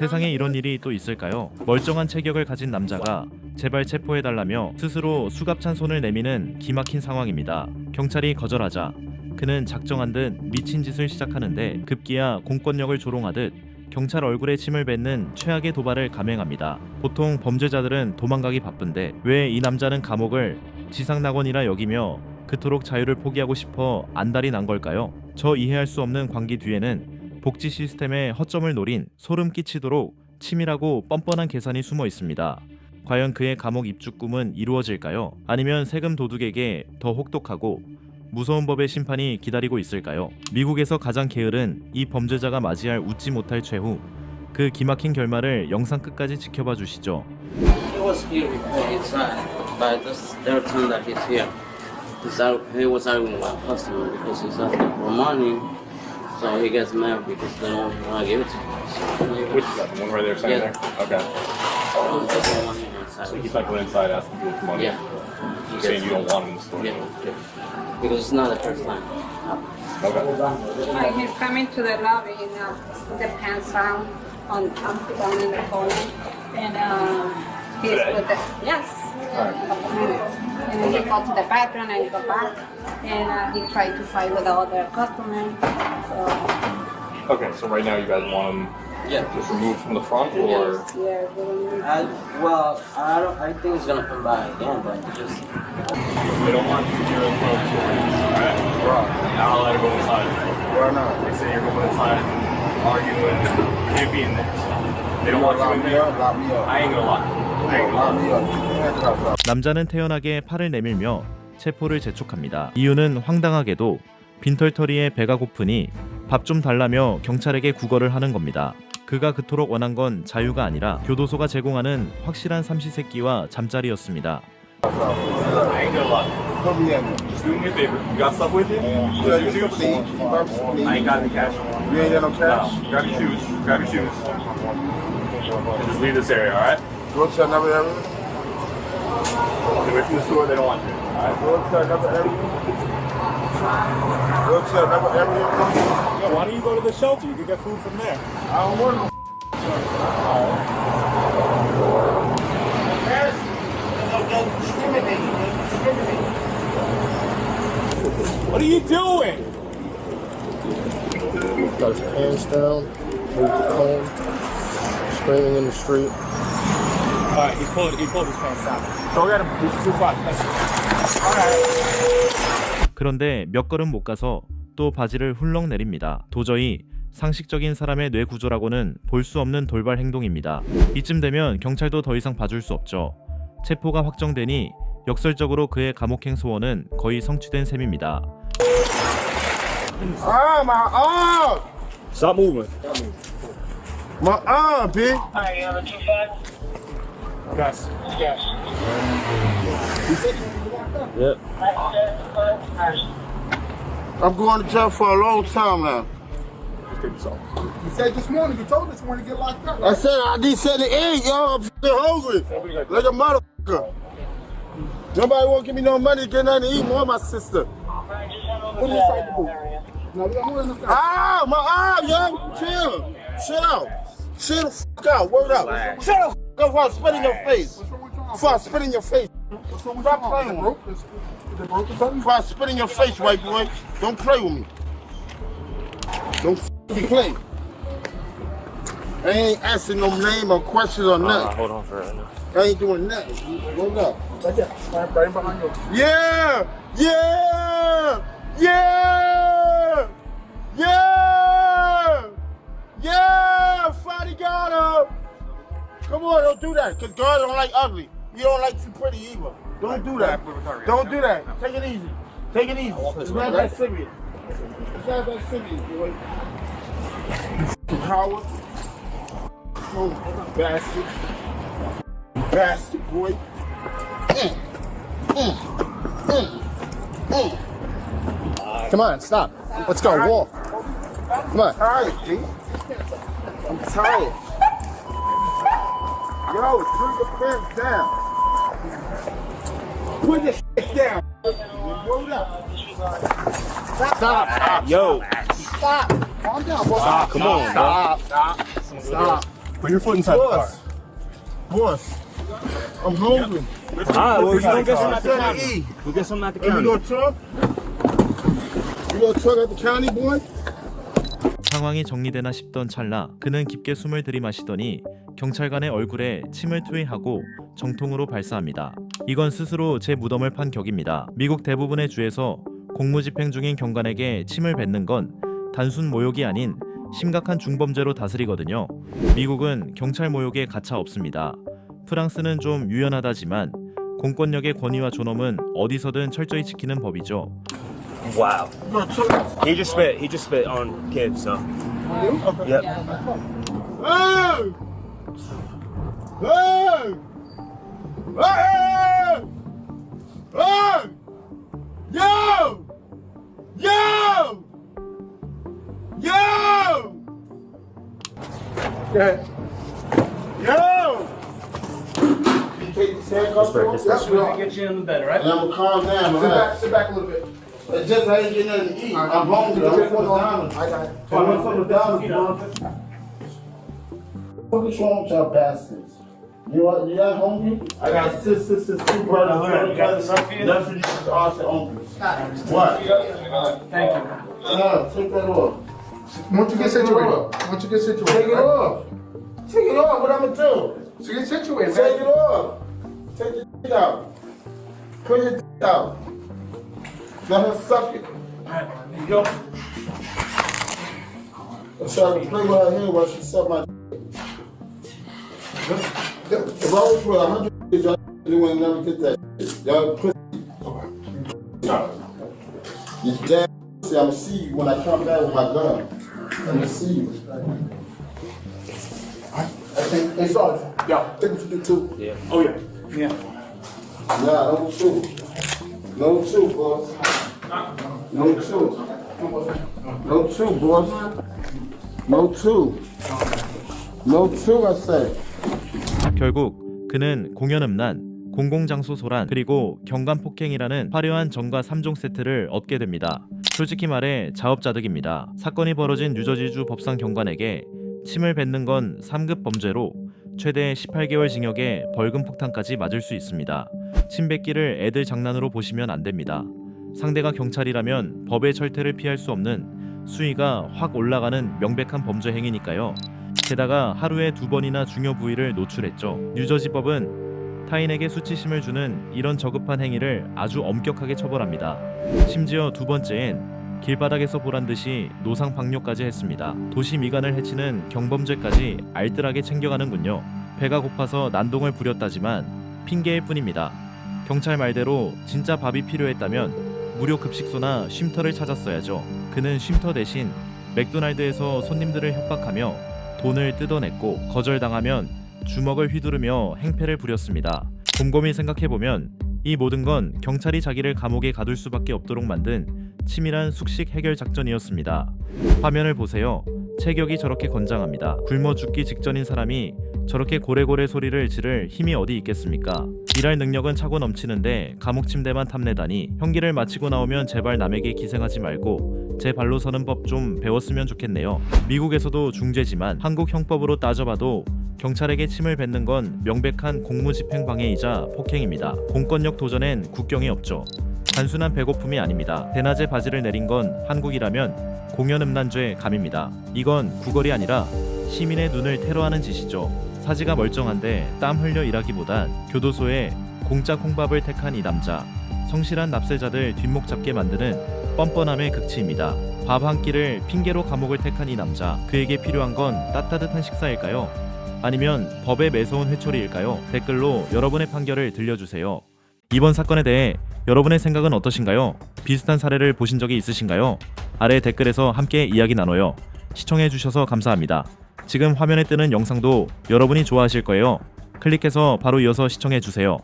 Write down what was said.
세상에 이런 일이 또 있을까요? 멀쩡한 체격을 가진 남자가 제발 체포해달라며 스스로 수갑찬 손을 내미는 기막힌 상황입니다. 경찰이 거절하자 그는 작정한 듯 미친 짓을 시작하는데 급기야 공권력을 조롱하듯 경찰 얼굴에 침을 뱉는 최악의 도발을 감행합니다. 보통 범죄자들은 도망가기 바쁜데 왜 이 남자는 감옥을 지상낙원이라 여기며 그토록 자유를 포기하고 싶어 안달이 난 걸까요? 저 이해할 수 없는 광기 뒤에는 복지 시스템의 허점을 노린 소름 끼치도록 치밀하고 뻔뻔한 계산이 숨어 있습니다. 과연 그의 감옥 입주 꿈은 이루어질까요? 아니면 세금 도둑에게 더 혹독하고 무서운 법의 심판이 기다리고 있을까요? 미국에서 가장 게으른 이 범죄자가 맞이할 웃지 못할 최후 그 기막힌 결말을 영상 끝까지 지켜봐 주시죠. He was here before inside, but this third time that he's here. He's he was arguing with customer because he's asking for money, so he gets mad because they don't want to give it to him. So he Which is that? The one right there standing Yeah. there? Okay. doesn't want him inside. So he's like going inside asking people for money. Yeah. He You're saying gets you don't want him in the store. Yeah, yeah. Because it's not the first time. Okay. Uh, he's coming to the lobby now. The pants down on up down in the corner, and um, he's Today? with the yes. Alright. A couple minutes. And then he go to the bathroom and go back, and uh, he tried to fight with the other customer. So Okay, so right now you guys want him Yeah. just removed from the front or yeah, we don't need- I, well, I don't. I think he's gonna come back again, but just they don't want you here in front of tourists. Alright? Right. I'll let it go inside. Why not? They say you're going inside arguing, you can't be in there. They don't want you in there. lock me up. I ain't gonna lie. 남자는 태연하게 팔을 내밀며 체포를 재촉합니다. 이유는 황당하게도 빈털터리의 배가 고프니 밥 좀 달라며 경찰에게 구걸을 하는 겁니다. 그가 그토록 원한 건 자유가 아니라 교도소가 제공하는 확실한 삼시세끼와 잠자리였습니다. Go to another area. They refuse to or they don't want you. Alright, go to another area. Go to another area. Yeah, why don't you go to the shelter? You can get food from there. I don't want no What are you doing? Got his pants down, moved the cone. screaming in the street. Alright, he pulled, he pulled his pants down. Go get him. He's too far. 그런데 몇 걸음 못 가서 또 바지를 훌렁 내립니다. 도저히 상식적인 사람의 뇌 구조라고는 볼 수 없는 돌발 행동입니다. 이쯤 되면 경찰도 더 이상 봐줄 수 없죠. 체포가 확정되니 역설적으로 그의 감옥행 소원은 거의 성취된 셈입니다. Ah, my arm! Stop moving. My arm, B. Yes. Yep. I'm going to jail for a long time now. Just take this off. You said this morning, you told us you want to get locked up. I said I need something to eat, yo. I'm f***ing hungry. Like a motherfucker. Nobody won't give me no money to get nothing to eat, more my sister. Put it inside the booth. No, we don't Ah, my arm, yo. Chill. Chill out. Chill the fuck out. Word up. Chill the fuck out before I spit in your face. What's wrong with your arm? Before I spit in your face. What's wrong with Stop your playing Is it with broke? Is, is it broke or something? Before I spit in your face, white boy. Don't play with me. Don't f***ing play. I ain't asking no name or questions or nothing. hold on for a minute. I ain't doing nothing. Word up. Right there. Right, right behind you. Yeah! Yeah! Yeah! Yeah! Come on, don't do that, because girls don't like ugly. You don't like too pretty either. Don't do that. Don't do that. Take it easy. Take it easy. It's not that serious. It's not that serious, boy. You f***ing coward. Oh, bastard. Bastard, boy. Come on, stop. Let's go. Walk. Come on. tired, G. I'm tired. Yo, put the pants down. Put shit down. Word up. Stop. Yo. Calm down, boy. Stop. Come on, bro. Stop. Stop. Stop. Put your foot inside the car. Boss. I'm hungry. Ah, well, you don't get some at the Something county. to. We'll get some at the Hey, you county. gonna truck? You gonna truck at the county, boy? 상황이 정리되나 싶던 찰나 그는 깊게 숨을 들이마시더니 경찰관의 얼굴에 침을 투의하고 정통으로 발사합니다. 이건 스스로 제 무덤을 판 격입니다. 미국 대부분의 주에서 공무집행 중인 경관에게 침을 뱉는 건 단순 모욕이 아닌 심각한 중범죄로 다스리거든요. 미국은 경찰 모욕에 가차 없습니다. 프랑스는 좀 유연하다지만 공권력의 권위와 존엄은 어디서든 철저히 지키는 법이죠. Wow. He just spit. He just spit on kids. So. Yep. Hey! Hey! Yo! Yo! Yo! Go. Yo! You? That's real. Get you in the bed, right? And I'm gonna calm down, Sit back, sit back a little bit. It's just I ain't getting nothing to eat. I'm hungry. I'm full of diamonds. I got it. I'm full of diamonds, bro. What is wrong with y'all bastards? You are, you not hungry? I got six sisters, two brothers, You got this up for you? Nothing you just ask your uncles. What? Thank you. No, take that off. Once you get situated, once you get situated, Take it right? off. Take it off. What I'm gonna do? So get situated, Take it off. Take your dick out. Put your dick out. Let her suck it. There go. I'm trying to play with her hair while she suck my dick. If I was with a hundred kids, y'all would never get that shit. Y'all pussy. You damn pussy, I'ma see you when I come back with my gun. I'ma see you. I hey, Sergeant. Yeah. Think what you do too. Yeah. Oh yeah. Yeah. Nah, no two. No two, boss. No two. No two, boss. No two. No two, I say. 결국 그는 공연음란, 공공장소 소란, 그리고 경관폭행이라는 화려한 정과 3종 세트를 얻게 됩니다. 솔직히 말해 자업자득입니다. 사건이 벌어진 뉴저지주 법상 경관에게 침을 뱉는 건 3급 범죄로 최대 18개월 징역에 벌금 폭탄까지 맞을 수 있습니다. 침 뱉기를 애들 장난으로 보시면 안 됩니다. 상대가 경찰이라면 법의 절퇴를 피할 수 없는 수위가 확 올라가는 명백한 범죄 행위니까요. 게다가 하루에 두 번이나 중요 부위를 노출했죠. 뉴저지법은 타인에게 수치심을 주는 이런 저급한 행위를 아주 엄격하게 처벌합니다. 심지어 두 번째엔 길바닥에서 보란 듯이 노상 방뇨까지 했습니다. 도시 미관을 해치는 경범죄까지 알뜰하게 챙겨가는군요. 배가 고파서 난동을 부렸다지만 핑계일 뿐입니다. 경찰 말대로 진짜 밥이 필요했다면 무료 급식소나 쉼터를 찾았어야죠. 그는 쉼터 대신 맥도날드에서 손님들을 협박하며 돈을 뜯어냈고 거절당하면 주먹을 휘두르며 행패를 부렸습니다. 곰곰이 생각해보면 이 모든 건 경찰이 자기를 감옥에 가둘 수밖에 없도록 만든 치밀한 숙식 해결 작전이었습니다. 화면을 보세요. 체격이 저렇게 건장합니다. 굶어 죽기 직전인 사람이 저렇게 고래고래 소리를 지를 힘이 어디 있겠습니까? 일할 능력은 차고 넘치는데 감옥 침대만 탐내다니 형기를 마치고 나오면 제발 남에게 기생하지 말고 제 발로 서는 법 좀 배웠으면 좋겠네요. 미국에서도 중죄지만 한국 형법으로 따져봐도 경찰에게 침을 뱉는 건 명백한 공무집행 방해이자 폭행입니다. 공권력 도전엔 국경이 없죠. 단순한 배고픔이 아닙니다. 대낮에 바지를 내린 건 한국이라면 공연음란죄 감입니다. 이건 구걸이 아니라 시민의 눈을 테러하는 짓이죠. 사지가 멀쩡한데 땀 흘려 일하기보단 교도소에 공짜 콩밥을 택한 이 남자. 성실한 납세자들 뒷목 잡게 만드는 뻔뻔함의 극치입니다. 밥 한 끼를 핑계로 감옥을 택한 이 남자. 그에게 필요한 건 따뜻한 식사일까요? 아니면 법의 매서운 회초리일까요? 댓글로 여러분의 판결을 들려주세요. 이번 사건에 대해 여러분의 생각은 어떠신가요? 비슷한 사례를 보신 적이 있으신가요? 아래 댓글에서 함께 이야기 나눠요. 시청해주셔서 감사합니다. 지금 화면에 뜨는 영상도 여러분이 좋아하실 거예요. 클릭해서 바로 이어서 시청해 주세요.